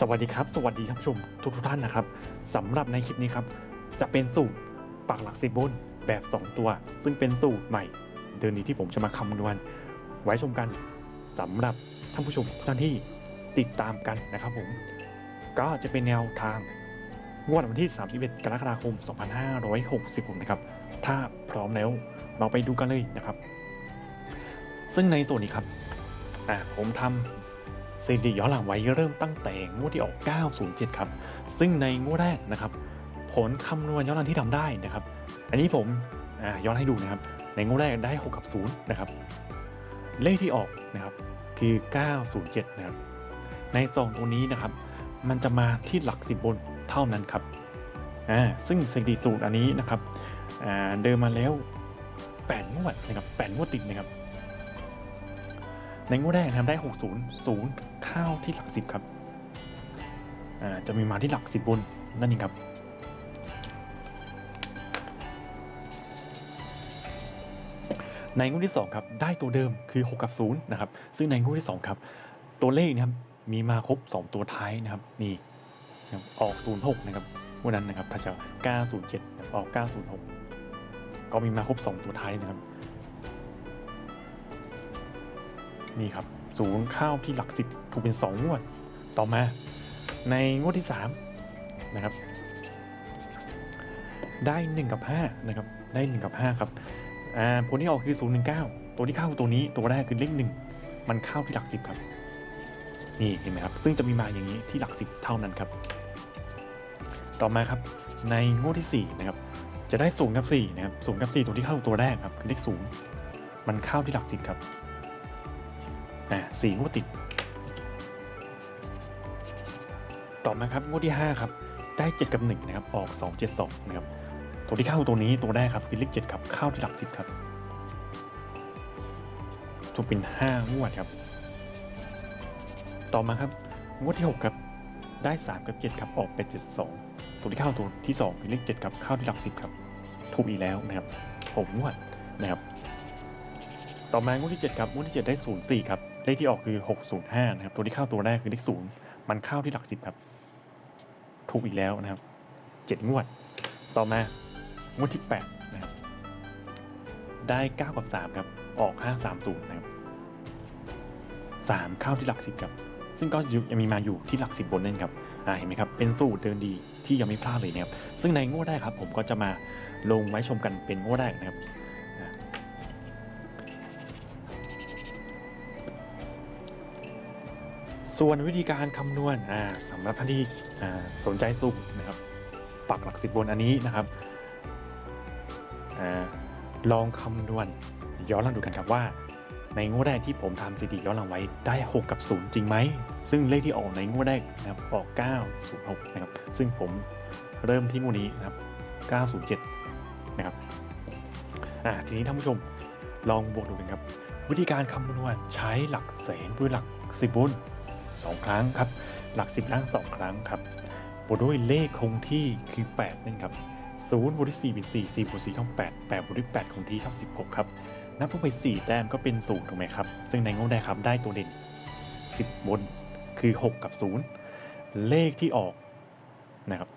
สวัสดีครับ สวัสดีท่านผู้ชมทุกทท่านนะครับสำหรับในคลิปนี้ครับ จะเป็นสูตรปักหลักสิบบนแบบ 2 ตัว ซึ่งเป็นสูตรใหม่ เดือนนี้ที่ผมจะมาคำนวณไว้ชมกันสำหรับท่านผู้ชมทุกท่านที่ติดตามกันนะครับผม ก็จะเป็นแนวทางงวดวันที่ 31 กรกฎาคม 2566 นะครับ ถ้าพร้อมแล้วเราไปดูกันเลยนะครับ ซึ่งในส่วนนี้ครับผมทำ สถิติย้อนหลังไว้เริ่มตั้งแต่งวดที่ออก 907 ครับ ซึ่งในงวดแรกนะครับ ผลคำนวณย้อนหลังที่ทำได้นะครับ อันนี้ผมย้อนให้ดูนะครับ ในงวดแรกได้ 6 กับ 0 นะครับ เลขที่ออกนะครับคือ 907 นะครับ ในซองตัวนี้นะครับ มันจะมาที่หลัก10บนเท่านั้นครับ อ่า ซึ่งสถิติสูตรอันนี้นะครับ อ่า เดิมมาแล้ว 8 งวดนะครับ 8 งวดติดนะครับ ในงวดแรกนะครับได้ 60 0 เข้าที่หลัก 10 ครับ จะมีมาที่หลัก 10 บน นั่นเองครับ ในงวดที่ 2 ครับ ได้ตัวเดิมคือ 6 กับ 0 นะครับ ซึ่งในงวดที่ 2 ครับ ตัวเลขนะครับ มีมาครบ 2 ตัวท้ายนะครับ นี่ออก 06 นะครับวันนั้นนะครับถ้าจะ907นะครับออก 906 ก็มีมาครบ 2 ตัวท้ายนะครับ นี่ครับศูนย์เข้าที่หลักสิบถูกเป็น 2 งวด ต่อมาในงวดที่ 3 นะครับ ได้ 1 กับ 5 นะครับ ได้ 1 กับ 5 ครับอ่าผลที่ออกคือ 0 1 9 ตัวที่เข้าตัวนี้ตัวแรกคือเลข1มันเข้าที่หลัก 10 ครับ นี่เห็นไหมครับ ซึ่งจะมีมาอย่างนี้ที่หลัก 10 เท่านั้นครับ ต่อมาครับในงวดที่ 4 นะครับ จะได้0กับ4นะครับ0กับ 4 ตัวที่เข้าตัวแรกครับคือเลข0มันเข้าที่หลัก 10 ครับ อ่าสี่งวดติด ต่อมาครับงวดที่ 5 ครับ ได้ 7 กับ1นะครับออก 2 7 2นะครับตัวที่เข้าตัวนี้ตัวแรกครับคือเลข7ครับเข้าที่หลัก10ครับถูกเป็น 5 งวดครับ ต่อมาครับงวดที่ 6 ครับ ได้ 3 กับ 7 ครับออก8 7 2 ตัวที่เข้าตัวที่2คือเลข7ครับเข้าที่หลัก10ครับถูกอีกแล้วนะครับ6งวดนะครับ ต่อมางวดที่ 7 ครับงวดที่ 7 ได้ 0 4 ครับ เลขที่ออกคือ 605 นะครับ ตัวที่เข้าตัวแรกคือเลข 0 มันเข้าที่หลัก 10 ครับ ถูกอีกแล้วนะครับ 7 งวด ต่อมางวดที่ 8 นะครับ ได้ 9 กับ 3 ครับ ออก 530 นะครับ 3 เข้าที่หลัก 10 ครับ ซึ่งก็ยังมีมาอยู่ที่หลัก 10 บนนั่นครับ อ่า เห็นไหมครับ เป็นสูตรเดินดีที่ยังไม่พลาดเลยนะครับ ซึ่งในงวดแรกครับ ผมก็จะมาลงไว้ชมกันเป็นงวดแรกนะครับ ส่วนวิธีการคำนวณสำหรับท่านที่สนใจสุ่มนะครับ ปักหลักสิบบนอันนี้นะครับอลองคำนวณย้อนหลังดูกันครับว่า ในงวดแรกที่ผมทำสถิติย้อนหลังไว้ได้ 6 กับ 0 จริงไหม ซึ่งเลขที่ออกในงวดแรกนะครับออก 9 0 6นะครับซึ่งผมเริ่มที่งวดนี้นะครับ 907 นะครับทีนี้ท่านผู้ชมลองบวกดูกันครับ วิธีการคำนวณใช้หลักแสนด้วยหลักสิบบุญ 2 ครั้งครับ หลัก 10 ล่าง 2 ครั้งครับบวกด้วยเลขคงที่คือ 8 นั่นครับ0บวกด้วย4เป็น4 4บวก4ช่อง8 8บวกด้วย8คงที่ช่อง16 ครับ นับลงไป 4 แต้มก็เป็น 0 ถูกไหมครับ ซึ่งในงงได้ครับได้ตัวเด่น 10 บนคือ 6 กับ 0 เลขที่ออกนะครับ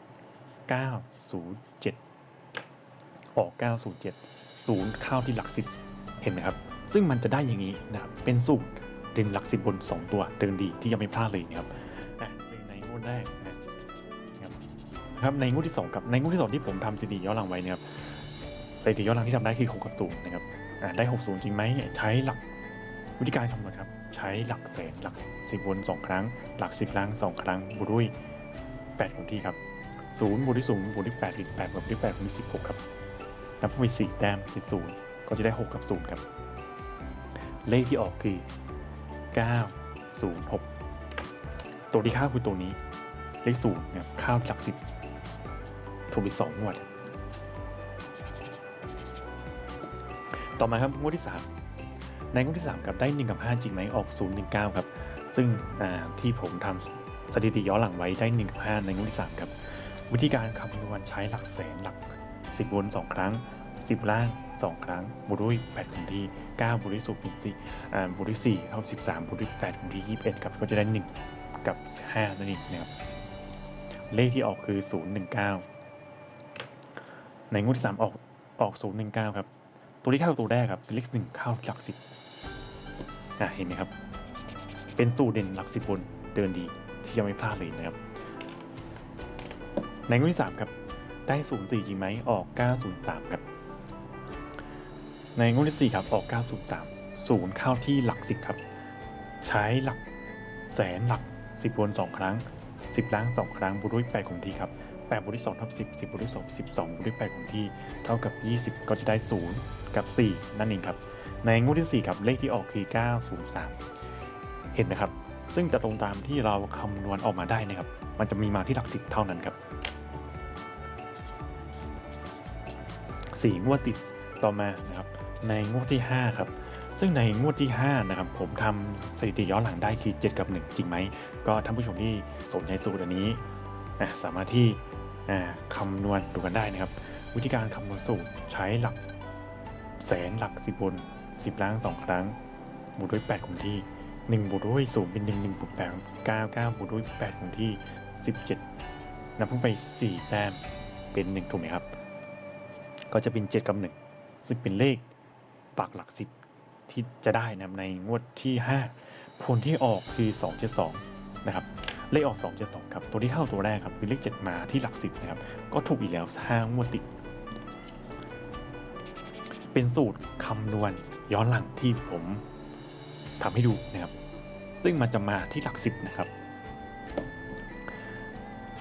907 ออก 907 0 เข้าที่หลัก 10 เห็นไหมครับ ซึ่งมันจะได้อย่างนี้นะครับ เป็นสูตร ด่นหลักสิบบน 2 ตัวเดินดีที่ยังไม่พลาดเลยนะครับซึ่งในงวดแรกนะครับในงวดที่ 2 กับในงวดที่2ที่ผมทำสถิติย้อนหลังไว้นะครับสถิติย้อนหลังที่ทำได้คือ6กับ0นะครับได้60จริงไหมใช้หลักวิธีการคำนวณครับใช้หลักแสนหลักสิบบน2ครั้ง หลัก10ครั้ง2ครั้งบวกด้วย8คงที่ครับ0บวกด้วย0บวกด้วย8อีก8บวกด้วย8บวกด้วย16ครับนับไป4แต้มเป็น0ก็จะได้6กับ0ครับ เลขที่ออกคือ 906 ตัวที่เข้าคือตัวนี้ เลขศูนย์เนะครับเข้าหลักสิบถูกไปสองงวด ต่อมาครับงวดที่ 3 ในงวดที่3ครับได้1กับ5จริงไหมออก 0 1 9 ครับ ซึ่งที่ผมทำสถิติย้อนหลังไว้ได้1กับ5ในงวดที่ 3 ครับ วิธีการคำนวณใช้หลักแสนหลัก 10บน2 ครั้ง 10 ล่าง2 ครั้งบวกด้วย8คงที่ 9บวกด้วย0เป็น4อ่าบวกด้วย4เท่า13บวกด้วย8คงที่ 21 ครับก็จะได้ 1 กับห้านั่นเองนะครับ เลขที่ออกคือศูนย์หนึ่งเก้าในงวดที่สามออกออกศูนย์หนึ่งเก้าครับ ตัวที่เข้าตัวแรกครับเป็นเลขหนึ่งเข้าหลักสิบอะเห็นไหมครับ เป็นสูตรเด่นหลักสิบบนเดินดีที่ยังไม่พลาดเลยนะครับ ในงวดที่สามครับได้ศูนย์สี่จริงไหมออกเก้าศูนย์สามครับ ในงวดที่สี่ครับออกเก้าศูนย์สามศูนย์เข้าที่หลักสิบครับ ใช้หลักแสนหลักสิบบนสองครั้งสิบล้างสองครั้งบวกด้วยแปดคงที่ครับแปดบวกด้วยสองท่าสิบสิบบวกด้วยสองสิบสองบวกด้วยแปดคงที่ เท่ากับยี่สิบก็จะได้ศูนย์กับสี่นั่นเองครับ ในงวดที่สี่ครับ เลขที่ออกคือเก้าศูนย์สามเห็นไหมครับ ซึ่งจะตรงตามที่เราคำนวณออกมาได้นะครับ มันจะมีมาที่หลักสิบเท่านั้นครับสี่งวดติด ต่อมานะครับในงวดที่ห้าครับ ซึ่งในงวดที่ 5 นะครับ ผมทำสถิติย้อนหลังได้คือ 7 กับ 1 จริงไหม ก็ท่านผู้ชมที่สนใจสูตรอันนี้นะสามารถที่อ่าคำนวณดูกันได้นะครับ วิธีการคำนวณสูตรใช้หลักแสนหลัก10บน10ล้าง2ครั้งบวกด้วย8คงที่ 1บวกด้วย0เป็น1 1บวก8 9 9บวกด้วย8คงที่ 17นับเพิ่มไป 4 แต้มเป็น 1 ถูกไหมครับ ก็จะเป็น 7กับ1 ซึ่งเป็นเลขปากหลัก10ที่จะได้นะในงวดที่ 5 ผลที่ออกคือ 272 นะครับ เลขออก 272 ครับ ตัวที่เข้าตัวแรกครับ คือเลข 7 มาที่หลัก10นะครับ ก็ถูกอีกแล้ว5งวดติด เป็นสูตรคำนวณย้อนหลังที่ผมทำให้ดูนะครับ ซึ่งมันจะมาที่หลัก10นะครับ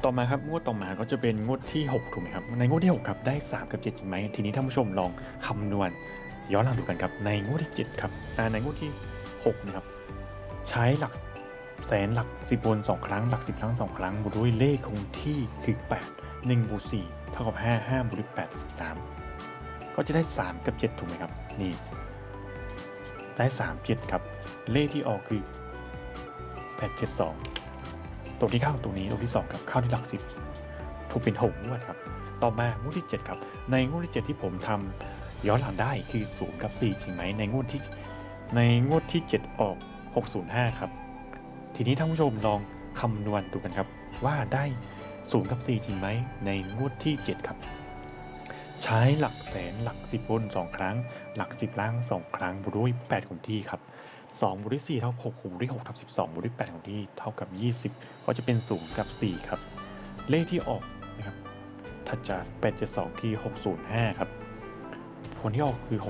ต่อมาครับงวดต่อมาก็จะเป็นงวดที่ 6 ถูกไหมครับ ในงวดที่ 6 ครับ ได้ 3 กับ7จริงไหมทีนี้ท่านผู้ชมลองคำนวณ ย้อนหลังดูกันครับ ในงวดที่ 7 ครับในงวดที่ 6 นะครับ ใช้หลักแสนหลัก 10บน2ครั้ง หลัก 10ครั้ง 2 ครั้งบวกด้วยเลขคงที่คือ 8 1บวก4เท่ากับ 5 5บวกด้วย8 13 ก็จะได้ 3 กับ 7 ถูกไหมครับ นี่ ได้ 3 7 ครับ เลขที่ออกคือ 8 7 2 ตัวที่เข้าตัวนี้ตัวที่ 2 ครับเข้าที่หลัก10ถูกเป็น6งวดครับ ต่อมางวดที่ 7 ครับ ในงวดที่ 7 ที่ผมทำย้อนหลังได้คือ0กับ4จริงไหมในงวดที่ในงวดที่ 7 ออก 605 ครับ ทีนี้ท่านผู้ชมลองคำนวณดูกันครับ ว่าได้0กับ4จริงไหมในงวดที่ 7 ครับ ใช้หลักแสนหลัก10บบน 2 ครั้ง หลัก10ล่าง 2 ครั้งบด้วย8คงที่ครับ 2 บวกด้วย4เท่ากับ6บวกด้วย6ทับ12บวกด้วย8คงที่เท่ากับ 20 ก็จะเป็น0กับ 4 ครับ เลขที่ออกนะครับถัดจาก872คือ 605 ครับ ผลที่ออกคือ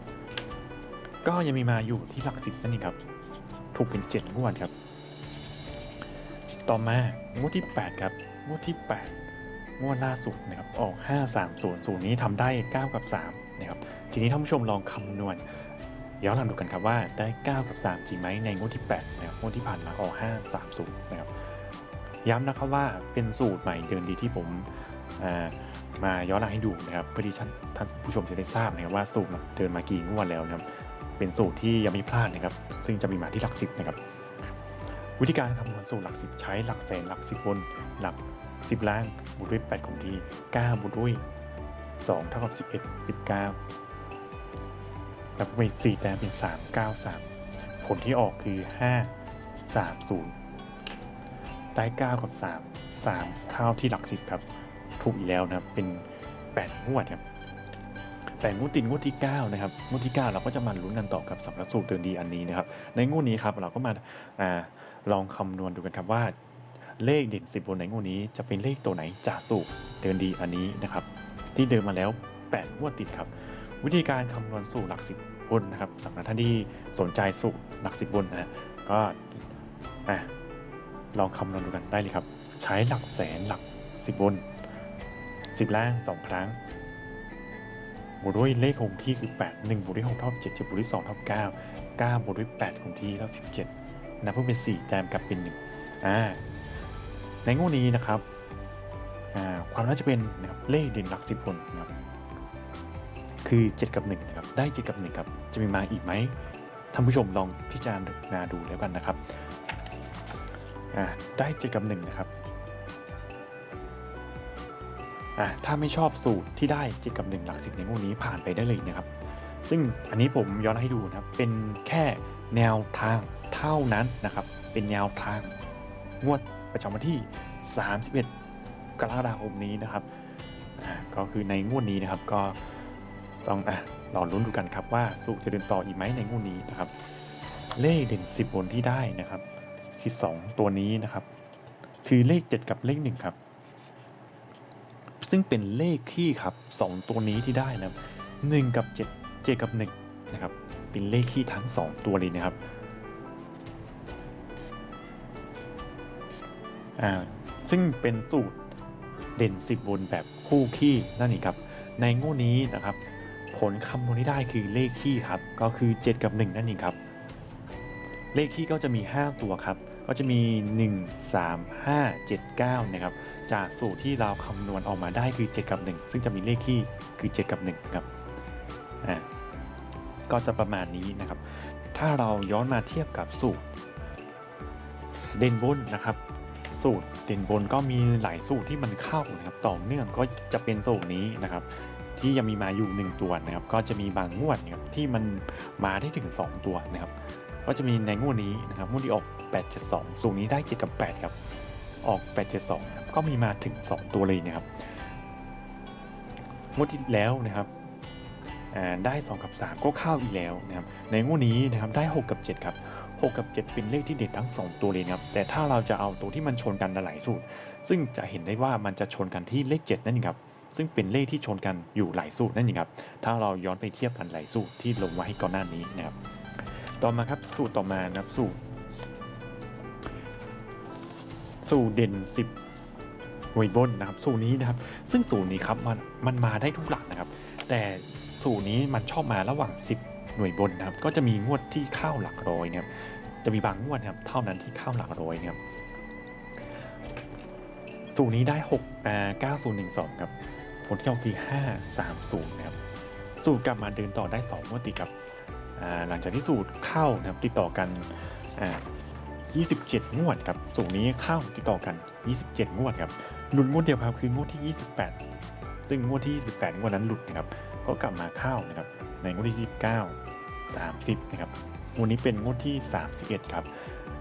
605 ก็ยังมีมาอยู่ที่หลักสิบนั่นเองครับ ถูกเป็น 7 งวดครับ ต่อมางวดที่ 8 ครับ งวดที่ 8 งวดล่าสุดนะครับ ออก 5 3 0 0 นี้ทำได้ 9 กับ3นะครับ ทีนี้ท่านผู้ชมลองคำนวณ ย้อนหลังดูกันครับว่าได้ 9 กับ 3 จริงไหมในงวดที่8นะครับงวดที่ผ่านมาออก5 3 0นะครับย้ำนะครับว่าเป็นสูตรใหม่เดินดีที่ผมมาย้อนหลังให้ดูนะครับเพื่อที่ท่านท่านผู้ชมจะได้ทราบนะครับว่าสูตรเดินมากี่งวดแล้วนะครับเป็นสูตรที่ยังไม่พลาดนะครับ ซึ่งจะมีมาที่หลักสิบนะครับวิธีการคำนวณสูตรหลักสิบใช้หลักแสนหลักสิบบนหลักสิบล่างบวกด้วยแปดคงที่เก้าบวกด้วยสองเท่ากับสิบเอ็ดสิบเก้า แล้วเป็นสี่แต้มเป็นสามเก้าสามผลที่ออกคือห้าสามศูนย์ได้เก้ากับสามสามเข้าที่หลักสิบครับ ถูกอีกแล้วนะครับเป็น8งวดครับแต่งวดติดงวดที่ 9 นะครับงวดที่ 9 เราก็จะมาลุ้นกันต่อกับสำหรับสูตรเดินดีอันนี้นะครับ ในงวดนี้ครับเราก็มาอาลองคำนวณดูกันครับว่า เลขเด่น10บนในงวดนี้จะเป็นเลขตัวไหนจากสูตรเดินดีอันนี้นะครับ ที่เดินมาแล้ว8งวดติดครับ วิธีการคำนวณสูตรหลัก10บบนนะครับสำหรับท่านที่สนใจสูตรหลัก10บบนนะก็อะลองคำนวณดูกันได้เลยครับ ใช้หลักแสนหลัก10บบนสิบล่างสองครั้งบวกด้วยเลขคงที่คือ 8 1บวกด้วย6เท่า7 7บวกด้วย2เท่า9 9บวกด้วย8คงที่เท่า17นะเพิ่มเป็น 4 แต้มกลับเป็น1อ่าในงวดนี้นะครับอ่าความน่าจะเป็นนะครับเลขเด่นหลัก10ผลนะครับ คือ 7 กับ1นะครับได้ 7 กับ 1 ครับ จะมีมาอีกไหมท่านผู้ชมลองพิจารณาดูแล้วกันนะครับอ่าได้7กับ1นะครับอะถ้าไม่ชอบสูตรที่ได้จิตกับหนึ่งหลักสิบในงวดนี้ผ่านไปได้เลยนะครับ ซึ่งอันนี้ผมย้อนให้ดูนะครับเป็นแค่แนวทางเท่านั้นนะครับ เป็นแนวทางงวดประจำวันที่ 31 กรกฎาคมนี้นะครับอ่าก็คือในงวดนี้นะครับก็ ต้องอะรอลุ้นดูกันครับว่าสูตรจะเดินต่ออีกไหมในงวดนี้นะครับ เลขเด่น10บนที่ได้นะครับ คือ 2 ตัวนี้นะครับ คือเลข 7 กับเลข 1 ครับ ซึ่งเป็นเลขคี่ครับ 2 ตัวนี้ที่ได้นะครับ1กับ 7 7 กับ 1 นะครับ เป็นเลขคี่ทั้ง 2 ตัวเลยนะครับอ่าซึ่งเป็นสูตรเด่น 10บนแบบคู่คี่นั่นเองครับ ในงวดนี้นะครับ ผลคำนวณที่ได้คือเลขคี่ครับ ก็คือ 7 กับ 1 นั่นเองครับ เลขคี่ก็จะมี 5 ตัวครับ ก็จะมี 1 3 5 7 9 นะครับ จากสูตรที่เราคำนวณออกมาได้คือ 7 กับ 1 ซึ่งจะมีเลขคี่คือ 7 กับ1ครับ อ่า ก็จะประมาณนี้นะครับ ถ้าเราย้อนมาเทียบกับสูตร เด่นบนนะครับ สูตรเด่นบนก็มีหลายสูตรที่มันเข้านะครับ ต่อเนื่องก็จะเป็นสูตรนี้นะครับ ที่ยังมีมาอยู่ 1 ตัวนะครับ ก็จะมีบางงวดนะครับที่มันมาได้ถึง 2 ตัวนะครับ ก็จะมีในงวดนี้นะครับงวดที่ออก 872 สูตรนี้ได้7กับ8ครับ ออก 872ครับก็มีมาถึง 2 ตัวเลยนะครับงวดที่แล้วนะครับได้ 2 กับ 3 ก็เข้าอีกแล้วนะครับ ในงวดนี้นะครับได้ 6 กับ 7 ครับ 6 กับ 7 เป็นเลขที่เด็ดทั้ง 2 ตัวเลยนะครับ แต่ถ้าเราจะเอาตัวที่มันชนกันหลายสูตร ซึ่งจะเห็นได้ว่ามันจะชนกันที่เลข 7 นั่นเองครับ ซึ่งเป็นเลขที่ชนกันอยู่หลายสูตรนั่นเองครับ ถ้าเราย้อนไปเทียบกันหลายสูตรที่ลงไว้ให้ก่อนหน้านี้นะครับ ต่อมาครับสูตรต่อมานะครับสูตร สูตรเด่น 10 หน่วยบนนะครับสูตรนี้นะครับ ซึ่งสูตรนี้ครับมันมันมาได้ทุกหลักนะครับ แต่สูตรนี้มันชอบมาระหว่าง 10 หน่วยบนนะครับ ก็จะมีงวดที่เข้าหลักร้อยนะครับ จะมีบางงวดนะครับเท่านั้นที่เข้าหลักร้อยนะครับสูตรนี้ได้6อ่า9012 ครับ ผลที่ออกคือ 530 นะครับ สูตรกลับมาเดินต่อได้2งวดติดครับหลังจากที่สูตรเข้านะครับติดต่อกันอ่า27 งวดครับ สูตรนี้เข้าติดต่อกัน 27 งวดครับ หลุดงวดเดียวครับคืองวดที่ 28 ซึ่งงวดที่ 28 งวดนั้นหลุดนะครับ ก็กลับมาเข้านะครับ ในงวดที่ 29 30 นะครับงวดนี้เป็นงวดที่ 31 ครับ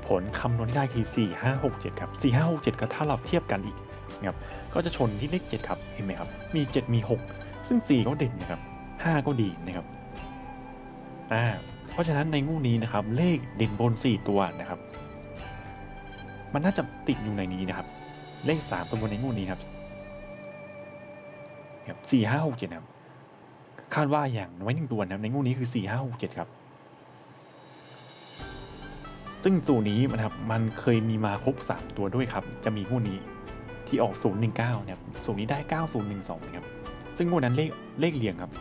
ผลคำนวณที่ได้คือ 4 5 6 7 ครับ 4 5 6 7 ก็ถ้าเราเทียบกันอีก นะครับก็จะชนที่เลข7ครับเห็นไหมครับมี 7 มี 6 ซึ่ง 4 ก็เด่นนะครับ 5 ก็ดีนะครับอ่าเพราะฉะนั้นในงูนี้นะครับเลขเด่นบน 4 ตัวนะครับ มันน่าจะติดอยู่ในนี้นะครับ เลข 3 ตัวบนในงูนี้ครับครับสี่ห้าหกเจ็ดครับคาดว่าอย่างน้อยหนึ่งตัวนะครับในงูนี้คือสี่ห้าหกเจ็ดครับ ซึ่งสูตรนี้นะครับมันเคยมีมาครบ3ตัวด้วยครับ จะมีงูนี้ ที่ออก 019นะครับสูตรนี้ได้ 9012นะครับซึ่งงูนั้นเลขเลขเรียงครับ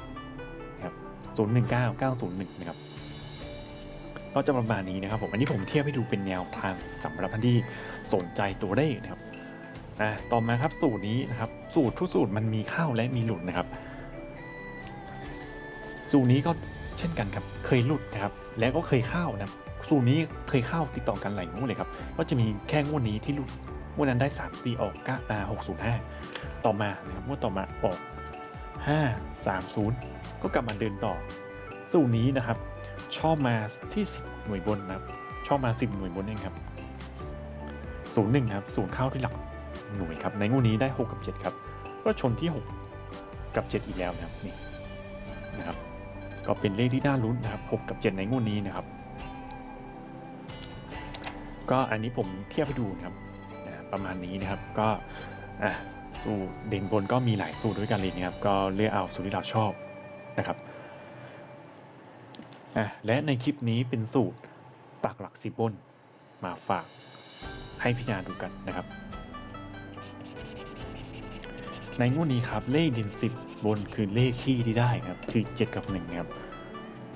นะครับ019 901นะครับก็จะประมาณนี้นะครับผมอันนี้ผมเทียบให้ดูเป็นแนวทางสำหรับท่านที่สนใจตัวเลขนะครับอ่าต่อมาครับสูตรนี้นะครับ สูตรทุกสูตรมันมีเข้าและมีหลุดนะครับ สูตรนี้ก็เช่นกันครับเคยหลุดนะครับ แล้วก็เคยเข้านะสูตรนี้เคยเข้าติดต่อกันหลายงวดเลยครับ ก็จะมีแค่งวดนี้ที่หลุด งวดนั้นได้3 4ออก9อ่า605 ต่อมานะครับงวดต่อมาออก 530 ก็กลับมาเดินต่อสูตรนี้นะครับ ชอบมาที่ 10 หน่วยบนนะครับ ชอบมา 10 หน่วยบนเองครับศูนย์หนึ่งครับศูนย์เข้าที่หลักหน่วยครับ ในงวดนี้ได้ 6 กับ 7 ครับ ก็ชนที่ 6 กับ 7 อีกแล้วนะครับนี่นะครับ ก็เป็นเลขที่น่าลุ้นนะครับ 6 กับ 7 ในงวดนี้นะครับ ก็อันนี้ผมเทียบให้ดูนะครับ ประมาณนี้นะครับ ก็สูตรเด่นบนก็มีหลายสูตรด้วยกันเลยนะครับ ก็เลือกเอาสูตรที่เราชอบนะครับและในคลิปนี้เป็นสูตรปักหลักสิบบนมาฝากให้พิจารณาดูกันนะครับ ในงวดนี้ครับเลขเด่นสิบบนคือเลขขี้ที่ได้ครับคือเจ็ดกับหนึ่งนะครับ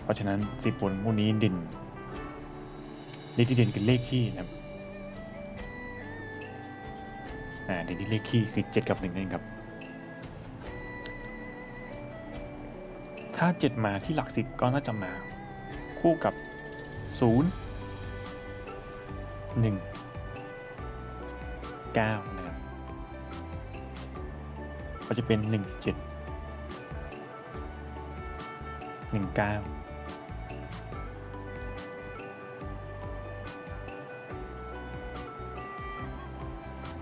เพราะฉะนั้นสิบบนงวดนี้เด่นเลขที่เด่นคือเลขขี้นะครับ่าเดี๋ยวนี้เลขคี่คือ 7 กับ1นั่นเองครับ ถ้า 7 มาที่หลัก 10 ก็น่าจะมา คู่กับ 0 1 9 นะครับก็จะเป็น 1 7 1 9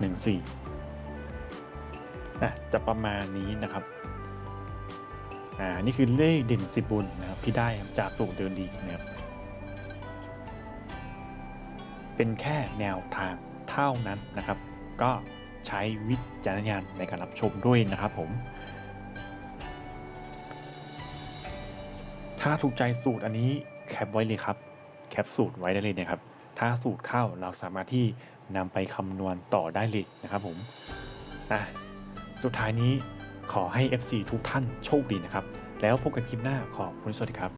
14อะจะประมาณนี้นะครับอ่านี่คือเลขเด่นสิบบุญนะครับที่ได้จากสูตรเดินดีนะครับเป็นแค่แนวทางเท่านั้นนะครับ ก็ใช้วิจารณญาณในการรับชมด้วยนะครับผม ถ้าถูกใจสูตรอันนี้แคปไว้เลยครับ แคปสูตรไว้ได้เลยนะครับ ถ้าสูตรเข้าเราสามารถที่ นำไปคำนวณต่อได้เลยนะครับผมอะสุดท้ายนี้ขอให้ FC ทุกท่านโชคดีนะครับ แล้วพบกันคลิปหน้าขอบคุณสวัสดีครับ